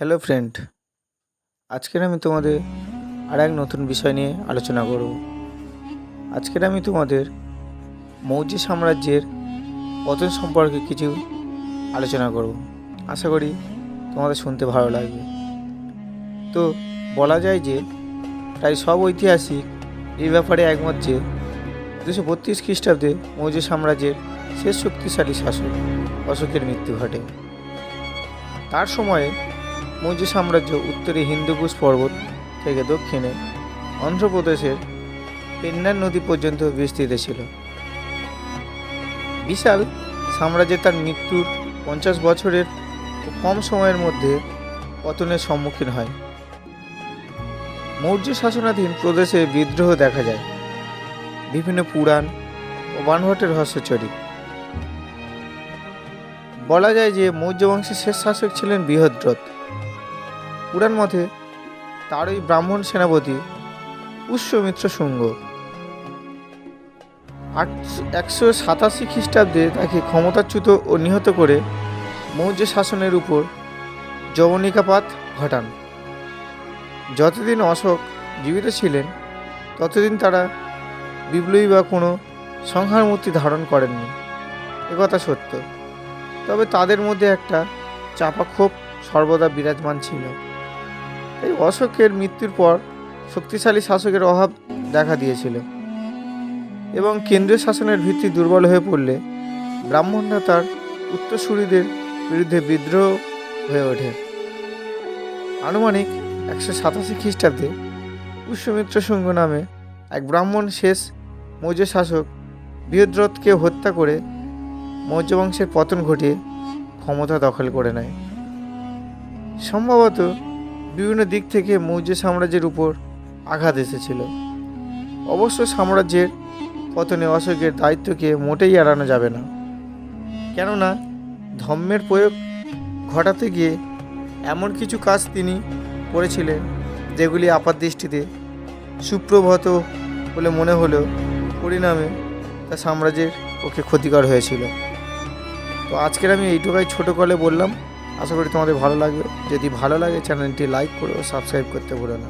Hello friend আজকের আমি তোমাদের আর এক নতুন বিষয় নিয়ে আলোচনা করব। আজকের আমি তোমাদের মৌর্য সাম্রাজ্যের পতন সম্পর্কে কিছু আলোচনা করব। আশা করি তোমাদের শুনতে ভালো লাগবে। তো বলা যায় যে প্রায় সব ঐতিহাসিক এই ব্যাপারে একমত যে দুশো বত্রিশ খ্রিস্টাব্দে মৌর্য সাম্রাজ্যের শেষ শক্তিশালী শাসক অশোকের মৃত্যু ঘটে। তার সময়ে মৌর্য সাম্রাজ্য উত্তরে হিন্দুকুশ পর্বত থেকে দক্ষিণে অন্ধ্রপ্রদেশের পেন্নার নদী পর্যন্ত বিস্তৃত ছিল। বিশাল সাম্রাজ্যে তার মৃত্যুর পঞ্চাশ বছরের কম সময়ের মধ্যে পতনের সম্মুখীন হয়। মৌর্য শাসনাধীন প্রদেশে বিদ্রোহ দেখা যায়। বিভিন্ন পুরাণ ও বানভট্টের রহস্যচরিত বলা যায় যে মৌর্য বংশের শেষ শাসক ছিলেন বৃহদ্রথ। পুরাণ মতে তারই ব্রাহ্মণ সেনাপতি পুষ্যমিত্র শুঙ্গ। আট একশো সাতাশি খ্রিস্টাব্দে তাকে ক্ষমতাচ্যুত ও নিহত করে মৌর্য শাসনের উপর যবনিকাপাত ঘটান। যতদিন অশোক জীবিত ছিলেন, ততদিন তারা বিপ্লবী বা কোনো সংহার মূর্তি ধারণ করেননি। একথা সত্য। তবে তাদের মধ্যে একটা চাপা ক্ষোভ সর্বদা বিরাজমান ছিল। এই অশোকের মৃত্যুর পর শক্তিশালী শাসকের অভাব দেখা দিয়েছিল এবং কেন্দ্রীয় শাসনের ভিত্তি দুর্বল হয়ে পড়লে ব্রাহ্মণরা তার উত্তরসূরিদের বিরুদ্ধে বিদ্রোহ হয়ে ওঠে। আনুমানিক একশো সাতাশি খ্রিস্টাব্দে পুষ্যমিত্র শুঙ্গ নামে এক ব্রাহ্মণ শেষ মৌর্য শাসক বৃহদ্রথকে হত্যা করে মৌর্য বংশের পতন ঘটিয়ে ক্ষমতা দখল করে নেয়। সম্ভবত বিভিন্ন দিক থেকে মৌর্য সাম্রাজ্যের উপর আঘাত এসেছিল। অবশ্য সাম্রাজ্যের পতনে অশোকের দায়িত্বকে মোটেই এড়ানো যাবে না। কেননা ধর্মের প্রয়োগ ঘটাতে গিয়ে এমন কিছু কাজ তিনি করেছিলেন, যেগুলি আপাত দৃষ্টিতে সুপ্রভাত বলে মনে হলেও পরিণামে তা সাম্রাজ্যের পক্ষে ক্ষতিকর হয়েছিল। তো আজকের আমি এইটুকাই ছোটো করে বললাম। আশা করি তোমাদের ভালো লাগবে। যদি ভালো লাগে চ্যানেলটি লাইক করো সাবস্ক্রাইব করতে ভুলো না।